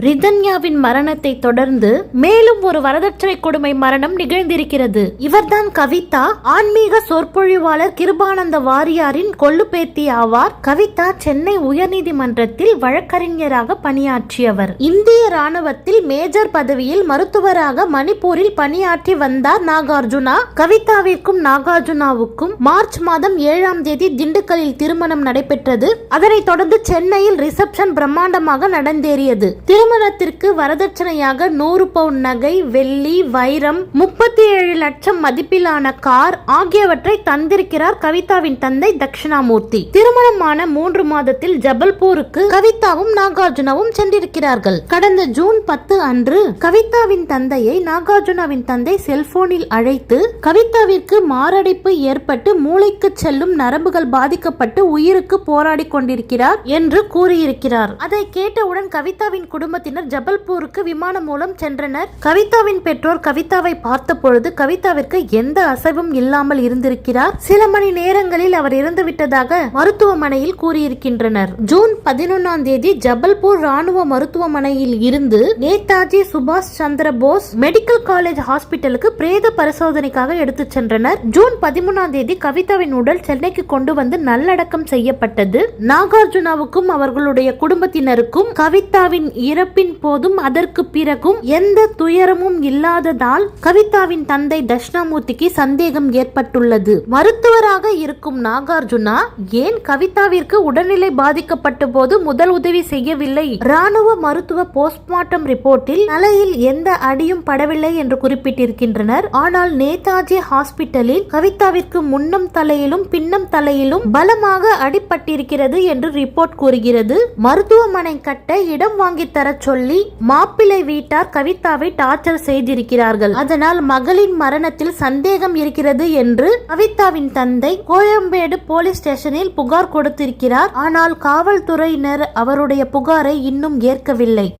ரிதன்யாவின் மரணத்தை தொடர்ந்து மேலும் ஒரு வரதட்சணை கொடுமை மரணம் நிகழ்ந்திருக்கிறது. இவர்தான் கவிதா ஆன்மீக சொற்பொழிவாளர் கிருபானந்த வாரியாரின் கொள்ளுப்பேத்தி ஆவார். கவிதா சென்னை உயர்நீதிமன்றத்தில் வழக்கறிஞராக பணியாற்றியவர். இந்திய ராணுவத்தில் மேஜர் பதவியில் மருத்துவராக மணிப்பூரில் பணியாற்றி வந்தார் நாகார்ஜுனா. கவிதாவிற்கும் நாகார்ஜுனாவுக்கும் மார்ச் மாதம் ஏழாம் தேதி திண்டுக்கல்லில் திருமணம் நடைபெற்றது. அதனைத் தொடர்ந்து சென்னையில் ரிசப்ஷன் பிரம்மாண்டமாக நடந்தேறியது. திருமணத்திற்கு வரதட்சணையாக நூறு பவுன் நகை வெள்ளி வைரம் முப்பத்தி ஏழு லட்சம் மதிப்பிலான கார் ஆகியவற்றை தந்திருக்கிறார் கவிதாவின் தந்தை தட்சிணாமூர்த்தி. திருமணமான மூன்று மாதத்தில் ஜபல்பூருக்கு கவிதாவும் நாகார்ஜுனாவும் சென்றிருக்கிறார்கள். கடந்த ஜூன் பத்து அன்று கவிதாவின் தந்தையை நாகார்ஜுனாவின் தந்தை செல்போனில் அழைத்து கவிதாவிற்கு மாரடைப்பு ஏற்பட்டு மூளைக்கு செல்லும் நரம்புகள் பாதிக்கப்பட்டு உயிருக்கு போராடி கொண்டிருக்கிறார் என்று கூறியிருக்கிறார். அதை கேட்டவுடன் கவிதாவின் குடும்பத்தினர் ஜபல்பூருக்கு விமானம் மூலம் சென்றனர். கவிதாவின் பெற்றோர் கவிதாவை பார்த்த பொழுது கவிதாவிற்கு எந்த அசைவும் இல்லாமல் இருந்திருக்கிறார். சில மணி நேரங்களில் அவர் இறந்துவிட்டதாக மருத்துவமனையில் கூறியிருக்கின்றனர். ஜூன் பதினொன்னாம் தேதி ஜபல்பூர் ராணுவ மருத்துவமனையில் இருந்து நேதாஜி சுபாஷ் சந்திர போஸ் மெடிக்கல் காலேஜ் ஹாஸ்பிட்டலுக்கு பிரேத பரிசோதனைக்காக எடுத்துச் சென்றனர். ஜூன் பதிமூணாம் தேதி கவிதாவின் உடல் சென்னைக்கு கொண்டு வந்து நல்லடக்கம் செய்யப்பட்டது. நாகார்ஜுனாவுக்கும் அவர்களுடைய குடும்பத்தினருக்கும் கவிதாவின் இறப்பின் போதும் அதற்கு பிறகும் எந்த துயரமும் இல்லாததால் கவிதாவின் தந்தை தட்சிணாமூர்த்திக்கு சந்தேகம் ஏற்பட்டுள்ளது. மருத்துவராக இருக்கும் நாகார்ஜுனா ஏன் கவிதாவிற்கு உடல்நிலை பாதிக்கப்பட்ட போது முதல் உதவி செய்யவில்லை? ராணுவ மருத்துவ போஸ்ட்மார்ட்டம் ரிப்போர்ட்டில் தலையில் எந்த அடியும் படவில்லை என்று குறிப்பிட்டிருக்கின்றனர். ஆனால் நேதாஜி ஹாஸ்பிட்டலில் கவிதாவிற்கு முன்னம் தலையிலும் பின்னம் தலையிலும் பலமாக அடிபட்டிருக்கிறது என்று ரிப்போர்ட் கூறுகிறது. மருத்துவமனை கட்ட இடம் வாங்கி தர சொல்லி மாப்பிள்ளை வீட்டார் கவிதாவை டார்ச்சர் செய்திருக்கிறார்கள். அதனால் மகளின் மரணத்தில் சந்தேகம் இருக்கிறது என்று கவிதாவின் தந்தை கோயம்பேடு போலீஸ் ஸ்டேஷனில் புகார் கொடுத்திருக்கிறார். ஆனால் காவல்துறையினர் அவருடைய புகாரை இன்னும் ஏற்கவில்லை.